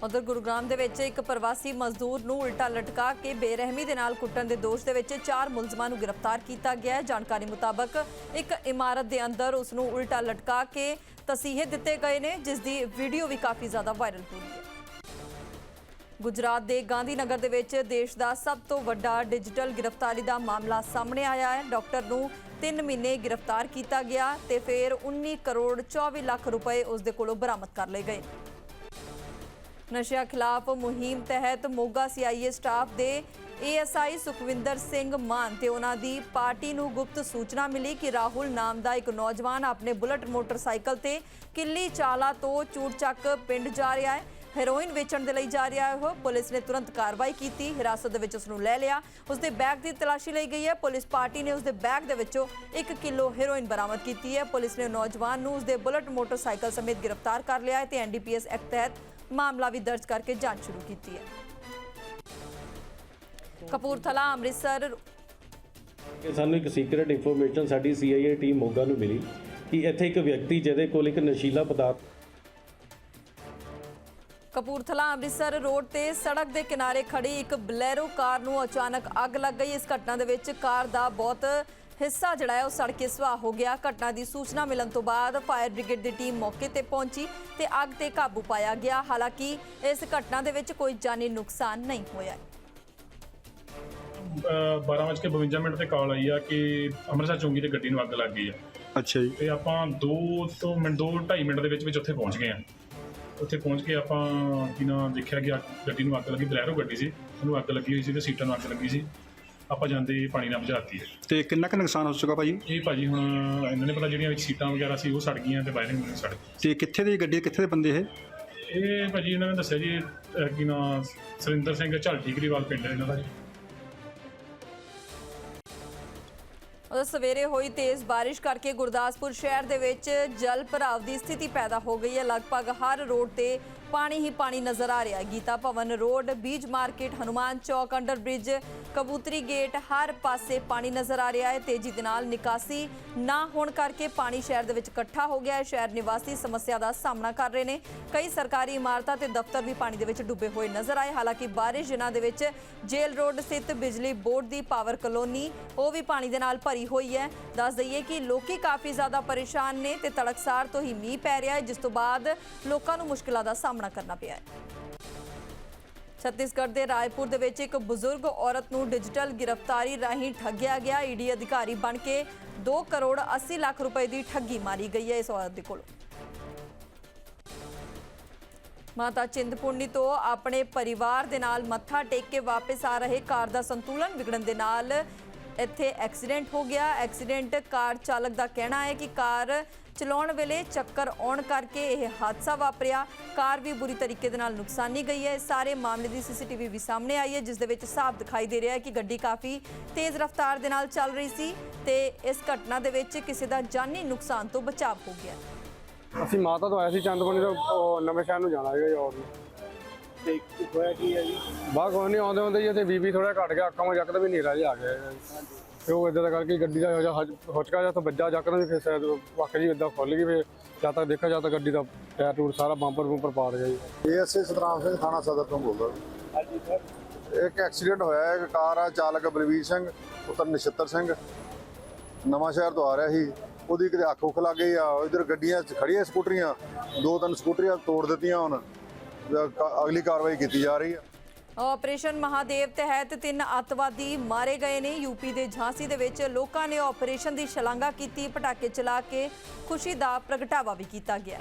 ਉਧਰ ਗੁਰੂਗ੍ਰਾਮ ਦੇ ਵਿੱਚ ਇੱਕ ਪ੍ਰਵਾਸੀ ਮਜ਼ਦੂਰ ਨੂੰ ਉਲਟਾ ਲਟਕਾ ਕੇ ਬੇਰਹਿਮੀ ਦੇ ਨਾਲ ਕੁੱਟਣ ਦੇ ਦੋਸ਼ ਦੇ ਵਿੱਚ ਚਾਰ ਮੁਲਜ਼ਮਾਂ ਨੂੰ ਗ੍ਰਿਫਤਾਰ ਕੀਤਾ ਗਿਆ ਹੈ। ਜਾਣਕਾਰੀ ਮੁਤਾਬਕ ਇੱਕ ਇਮਾਰਤ ਦੇ ਅੰਦਰ ਉਸ ਨੂੰ ਉਲਟਾ ਲਟਕਾ ਕੇ ਤਸੀਹੇ ਦਿੱਤੇ ਗਏ ਨੇ, ਜਿਸ ਦੀ ਵੀਡੀਓ ਵੀ ਕਾਫੀ ਜ਼ਿਆਦਾ ਵਾਇਰਲ ਹੋ ਰਹੀ ਹੈ। ਗੁਜਰਾਤ ਦੇ ਗਾਂਧੀ ਨਗਰ ਦੇ ਵਿੱਚ ਦੇਸ਼ ਦਾ ਸਭ ਤੋਂ ਵੱਡਾ ਡਿਜੀਟਲ ਗ੍ਰਿਫਤਾਰੀ ਦਾ ਮਾਮਲਾ ਸਾਹਮਣੇ ਆਇਆ ਹੈ। ਡਾਕਟਰ ਨੂੰ 3 ਮਹੀਨੇ ਗ੍ਰਿਫਤਾਰ ਕੀਤਾ ਗਿਆ ਤੇ ਫਿਰ 19 ਕਰੋੜ 24 ਲੱਖ ਰੁਪਏ ਉਸ ਦੇ ਕੋਲੋਂ ਬਰਾਮਦ ਕਰ ਲਏ ਗਏ। ਨਸ਼ਿਆਂ ਖਿਲਾਫ ਮੁਹਿੰਮ ਤਹਿਤ ਮੋਗਾ ਸੀਆਈਏ ਸਟਾਫ ਦੇ ਏਐਸਆਈ ਸੁਖਵਿੰਦਰ ਸਿੰਘ ਮਾਨ ਤੇ ਉਹਨਾਂ ਦੀ ਪਾਰਟੀ ਨੂੰ ਗੁਪਤ ਸੂਚਨਾ ਮਿਲੀ ਕਿ ਰਾਹੁਲ ਨਾਮ ਦਾ ਇੱਕ ਨੌਜਵਾਨ ਆਪਣੇ ਬੁਲਟ ਮੋਟਰਸਾਈਕਲ ਤੇ ਕਿੱਲੀ ਚਾਲਾ ਤੋਂ ਚੂੜਚੱਕ ਪਿੰਡ ਜਾ ਰਿਹਾ ਹੈ। ਹੈਰੋਇਨ ਵੇਚਣ ਦੇ ਲਈ ਜਾ ਰਿਹਾ ਹੈ। ਉਹ ਪੁਲਿਸ ਨੇ ਤੁਰੰਤ ਕਾਰਵਾਈ ਕੀਤੀ। ਹਿਰਾਸਤ ਦੇ ਵਿੱਚ ਉਸ ਨੂੰ ਲੈ ਲਿਆ। ਉਸ ਦੇ ਬੈਗ ਦੀ ਤਲਾਸ਼ੀ ਲਈ ਗਈ ਹੈ। ਪੁਲਿਸ ਪਾਰਟੀ ਨੇ ਉਸ ਦੇ ਬੈਗ ਦੇ ਵਿੱਚੋਂ 1 ਕਿਲੋ ਹੈਰੋਇਨ ਬਰਾਮਦ ਕੀਤੀ ਹੈ। ਪੁਲਿਸ ਨੇ ਨੌਜਵਾਨ ਨੂੰ ਉਸ ਦੇ ਬੁਲਟ ਮੋਟਰਸਾਈਕਲ ਸਮੇਤ ਗ੍ਰਿਫਤਾਰ ਕਰ ਲਿਆ ਹੈ ਤੇ ਐਨਡੀਪੀਐਸ ਐਕਟ ਤਹਿਤ ਮਾਮਲਾ ਵੀ ਦਰਜ ਕਰਕੇ ਜਾਂਚ ਸ਼ੁਰੂ ਕੀਤੀ ਹੈ। ਕਪੂਰਥਲਾ ਅੰਮ੍ਰਿਤਸਰ। ਕਿ ਸਾਨੂੰ ਇੱਕ ਸੀਕ੍ਰੀਟ ਇਨਫੋਰਮੇਸ਼ਨ ਸਾਡੀ CIA ਟੀਮ ਮੋਗਾ ਨੂੰ ਮਿਲੀ ਕਿ ਇੱਥੇ ਇੱਕ ਵਿਅਕਤੀ ਜਿਹਦੇ ਕੋਲ ਇੱਕ ਨਸ਼ੀਲਾ ਪਦਾਰਥ ਕਪੂਰਥਲਾ ਅੰਮ੍ਰਿਤਸਰ ਰੋਡ ਤੇ ਸੜਕ ਦੇ ਕਿਨਾਰੇ ਖੜੀ ਇੱਕ ਬਲੈਰੋ ਕਾਰ ਨੂੰ ਅਚਾਨਕ ਅੱਗ ਲੱਗ ਗਈ। ਇਸ ਘਟਨਾ ਦੇ ਵਿੱਚ ਕਾਰ ਦਾ ਬਹੁਤ ਹਿੱਸਾ ਜਿਹੜਾ ਹੈ ਉਹ ਸੜ ਕੇ ਸੁਆਹ ਹੋ ਗਿਆ। ਘਟਨਾ ਦੀ ਸੂਚਨਾ ਮਿਲਣ ਤੋਂ ਬਾਅਦ ਫਾਇਰ ਬ੍ਰਿਗੇਡ ਦੀ ਟੀਮ ਮੌਕੇ ਤੇ ਪਹੁੰਚੀ ਤੇ ਅੱਗ ਤੇ ਕਾਬੂ ਪਾਇਆ ਗਿਆ। ਹਾਲਾਂਕਿ ਇਸ ਘਟਨਾ ਦੇ ਵਿੱਚ ਕੋਈ ਜਾਨੀ ਨੁਕਸਾਨ ਨਹੀਂ ਹੋਇਆ। ਅਹ 12:52 ਮਿੰਟ ਤੇ ਕਾਲ ਆਈ ਆ ਕਿ ਅੰਮ੍ਰਿਤਸਰ ਚੌਂਕੀ ਤੇ ਗੱਡੀ ਨੂੰ ਅੱਗ ਲੱਗ ਗਈ ਆ। ਅੱਛਾ ਜੀ। ਤੇ ਆਪਾਂ 2 ਤੋਂ ਮਿੰਟ 2 2.5 ਮਿੰਟ ਦੇ ਵਿੱਚ ਵਿੱਚ ਉੱਥੇ ਪਹੁੰਚ ਗਏ ਆ। ਉੱਥੇ ਪਹੁੰਚ ਕੇ ਆਪਾਂ ਕੀ ਨਾ ਦੇਖਿਆ ਕਿ ਗੱਡੀ ਨੂੰ ਅੱਗ ਲੱਗੀ। ਬਲੈਰੋ ਗੱਡੀ ਸੀ। ਉਹਨੂੰ ਅੱਗ ਲੱਗੀ ਹੋਈ ਸੀ ਤੇ ਸੀਟਾਂ ਨੂੰ ਅੱਗ ਲੱਗੀ ਸੀ। ਆਪਾਂ ਜਾਂਦੇ ਪਾਣੀ ਨਾਲ ਬੁਝਾਤੀ ਹੈ ਤੇ ਕਿੰਨਾ ਕੁ ਨੁਕਸਾਨ ਹੋ ਚੁੱਕਾ ਭਾਜੀ? ਇਹ ਭਾਜੀ ਹੁਣ ਇਹਨਾਂ ਨੇ ਪਤਾ ਜਿਹੜੀਆਂ ਵਿੱਚ ਸੀਟਾਂ ਵਗੈਰਾ ਸੀ ਉਹ ਸੜ ਗਈਆਂ ਤੇ ਵਾਇਰਿੰਗ ਵੀ ਸੜ ਗਈ। ਤੇ ਕਿੱਥੇ ਦੀ ਗੱਡੀ ਕਿੱਥੇ ਦੇ ਬੰਦੇ ਇਹ? ਇਹ ਭਾਜੀ ਇਹਨਾਂ ਨੇ ਦੱਸਿਆ ਜੀ ਅਹ ਕੀ ਨਾ ਸੁਰਿੰਦਰ ਸਿੰਘ ਝਲ ਠੀਕਰੀਵਾਲ ਪਿੰਡ ਹੈ ਇਹਨਾਂ ਦਾ ਜੀ। ਉਦੋਂ ਸਵੇਰੇ ਹੋਈ ਤੇਜ਼ ਬਾਰਿਸ਼ ਕਰਕੇ ਗੁਰਦਾਸਪੁਰ ਸ਼ਹਿਰ ਦੇ ਵਿੱਚ ਜਲ ਭਰਾਵ ਦੀ ਸਥਿਤੀ ਪੈਦਾ ਹੋ ਗਈ ਹੈ। ਲਗਭਗ ਹਰ ਰੋਡ ਤੇ ਪਾਣੀ ਹੀ ਪਾਣੀ ਨਜ਼ਰ ਆ ਰਿਹਾ Geeta Bhawan road, Beej market, Hanuman Chowk, under bridge, Kabootri gate, ਹਰ ਪਾਸੇ ਪਾਣੀ ਨਜ਼ਰ ਆ ਰਿਹਾ ਹੈ। ਤੇਜ਼ੀ ਦੇ ਨਾਲ ਨਿਕਾਸੀ ਨਾ ਹੋਣ ਕਰਕੇ ਪਾਣੀ ਸ਼ਹਿਰ ਦੇ ਵਿੱਚ ਇਕੱਠਾ ਹੋ ਗਿਆ ਹੈ। ਸ਼ਹਿਰ ਨਿਵਾਸੀ ਸਮੱਸਿਆ ਦਾ ਸਾਹਮਣਾ ਕਰ ਰਹੇ ਨੇ। ਕਈ ਸਰਕਾਰੀ ਇਮਾਰਤਾਂ ਤੇ ਦਫ਼ਤਰ ਵੀ ਪਾਣੀ ਦੇ ਵਿੱਚ ਡੁੱਬੇ ਹੋਏ ਨਜ਼ਰ ਆਏ। ਹਾਲਾਂਕਿ ਬਾਰਿਸ਼ ਜਿਨ੍ਹਾਂ ਦੇ ਵਿੱਚ ਜੇਲ ਰੋਡ ਸਥਿਤ ਬਿਜਲੀ ਬੋਰਡ ਦੀ ਪਾਵਰ ਕਲੋਨੀ, ਉਹ ਵੀ ਪਾਣੀ ਦੇ ਨਾਲ ਭਰੀ ਹੋਈ ਹੈ। ਦੱਸ ਦਈਏ ਕਿ ਲੋਕੀ ਕਾਫੀ ਜ਼ਿਆਦਾ ਪਰੇਸ਼ਾਨ ਨੇ ਤੇ ਤੜਕਸਾਰ ਤੋਂ ਹੀ ਮੀਂਹ ਪੈ ਰਿਹਾ ਹੈ, ਜਿਸ ਤੋਂ ਬਾਅਦ ਲੋਕਾਂ ਨੂੰ ਮੁਸ਼ਕਲਾਂ ਦਾ ਸਾਹਮਣਾ ਕਰਨਾ ਪਿਆ ਹੈ। ਛੱਤੀਸਗੜ੍ਹ ਦੇ ਰਾਏਪੁਰ ਦੇ ਵਿੱਚ ਇੱਕ ਬਜ਼ੁਰਗ ਔਰਤ ਨੂੰ ਡਿਜੀਟਲ ਗ੍ਰਿਫਤਾਰੀ ਰਾਹੀਂ ਠੱਗਿਆ ਗਿਆ। ਈਡੀ ਅਧਿਕਾਰੀ ਬਣ ਕੇ 2 ਕਰੋੜ 80 ਲੱਖ ਰੁਪਏ ਦੀ ਠੱਗੀ ਮਾਰੀ ਗਈ ਹੈ ਇਸ ਔਰਤ ਦੇ ਕੋਲੋਂ। ਮਾਤਾ ਚਿੰਤਪੁਰਨੀ ਤੋਂ ਆਪਣੇ ਪਰਿਵਾਰ ਦੇ ਨਾਲ ਮੱਥਾ ਟੇਕ ਕੇ ਵਾਪਸ ਆ ਰਹੇ ਕਾਰ ਦਾ ਸੰਤੁਲਨ ਵਿਗੜਨ ਦੇ ਨਾਲ ਇੱਥੇ ਐਕਸੀਡੈਂਟ ਹੋ ਗਿਆ। ਐਕਸੀਡੈਂਟ ਕਾਰ ਚਾਲਕ ਦਾ ਕਹਿਣਾ ਹੈ ਕਿ ਕਾਰ ਚਲਾਉਣ ਵੇਲੇ ਚੱਕਰ ਆਉਣ ਕਰਕੇ ਇਹ ਹਾਦਸਾ ਵਾਪਰਿਆ। ਕਾਰ ਵੀ ਬੁਰੀ ਤਰੀਕੇ ਦੇ ਨਾਲ ਨੁਕਸਾਨੀ ਗਈ ਹੈ। ਇਸ ਸਾਰੇ ਮਾਮਲੇ ਦੀ ਸੀਸੀਟੀਵੀ ਵੀ ਸਾਹਮਣੇ ਆਈ ਹੈ, ਜਿਸ ਦੇ ਵਿੱਚ ਸਾਫ਼ ਦਿਖਾਈ ਦੇ ਰਿਹਾ ਹੈ ਕਿ ਗੱਡੀ ਕਾਫੀ ਤੇਜ਼ ਰਫ਼ਤਾਰ ਦੇ ਨਾਲ ਚੱਲ ਰਹੀ ਸੀ ਤੇ ਇਸ ਘਟਨਾ ਦੇ ਵਿੱਚ ਕਿਸੇ ਦਾ ਜਾਨੀ ਨੁਕਸਾਨ ਤੋਂ ਬਚਾਅ ਹੋ ਗਿਆ। ਅਸੀਂ ਮਾਤਾ ਤੋਂ ਆਏ ਸੀ ਚੰਦਪੁਰਨੀ ਤੋਂ ਨਵੇਂ ਸ਼ਹਿਰ ਨੂੰ ਜਾਣਾ ਹੈਗਾ ਜੀ ਤੇ ਹੋਇਆ ਕੀ ਹੈ ਜੀ? ਬਾਗਵਾਨੀ ਆਉਂਦੇ ਹੁੰਦੇ ਜੀ ਇੱਥੇ ਬੀਬੀ ਥੋੜਾ ਘਟ ਗਿਆ ਅੱਖਾਂ ਵਿੱਚ ਯਕਦਮ ਹੀ ਹਨੇਰਾ ਜਿਹਾ ਆ ਗਿਆ ਜੀ। ਤੇ ਉਹ ਇਦਾਂ ਦਾ ਕਰਕੇ ਗੱਡੀ ਦਾ ਜਿਹਾ ਹੁਚਕਾ ਜਿਹਾ ਤੋਂ ਵੱਜਾ ਹੀ ਫਿਰ ਸ਼ਾਇਦ ਵਾਕਈ ਜੀ ਇਦਾਂ ਖੁੱਲ ਗਈ ਫਿਰ ਜਦ ਤੱਕ ਦੇਖਿਆ ਜਦ ਤੱਕ ਗੱਡੀ ਦਾ ਟਾਇਰ ਟੂਰ ਸਾਰਾ ਬੰਪਰ ਬੰਪਰ ਪਾੜ ਗਿਆ ਜੀ। ਏਐਸਏ ਸਤਨਾਮ ਸਿੰਘ ਥਾਣਾ ਸਦਰ ਤੋਂ ਬੋਲਦਾ। ਹਾਂਜੀ ਸਰ। ਇੱਕ ਐਕਸੀਡੈਂਟ ਹੋਇਆ ਹੈ ਇੱਕ ਕਾਰ ਆ ਚਾਲਕ ਬਲਵੀਰ ਸਿੰਘ ਪੁੱਤਰ ਨਛੱਤਰ ਸਿੰਘ। ਨਵਾਂ ਸ਼ਹਿਰ ਤੋਂ ਆ ਰਿਹਾ ਸੀ ਉਹਦੀ ਕਿਤੇ ਅੱਖ ਉੱਖ ਲੱਗ ਗਈ ਆ ਇਧਰ ਗੱਡੀਆਂ ਚ ਖੜੀਆਂ ਸਕੂਟਰੀਆਂ ਦੋ ਤਿੰਨ ਸਕੂਟਰੀਆਂ ਤੋੜ ਦਿੱਤੀਆਂ ਹੁਣ ਅਗਲੀ ਕਾਰਵਾਈ ਕੀਤੀ ਜਾ ਰਹੀ ਹੈ। ਆਪਰੇਸ਼ਨ ਮਹਾਦੇਵ ਤਹਿਤ ਤਿੰਨ ਅੱਤਵਾਦੀ ਮਾਰੇ ਗਏ ਨੇ। ਯੂਪੀ ਦੇ ਝਾਂਸੀ ਦੇ ਵਿੱਚ ਲੋਕਾਂ ਨੇ ਆਪਰੇਸ਼ਨ ਦੀ ਸ਼ਲਾਘਾ ਕੀਤੀ। ਪਟਾਕੇ ਚਲਾ ਕੇ ਖੁਸ਼ੀ ਦਾ ਪ੍ਰਗਟਾਵਾ ਵੀ ਕੀਤਾ ਗਿਆ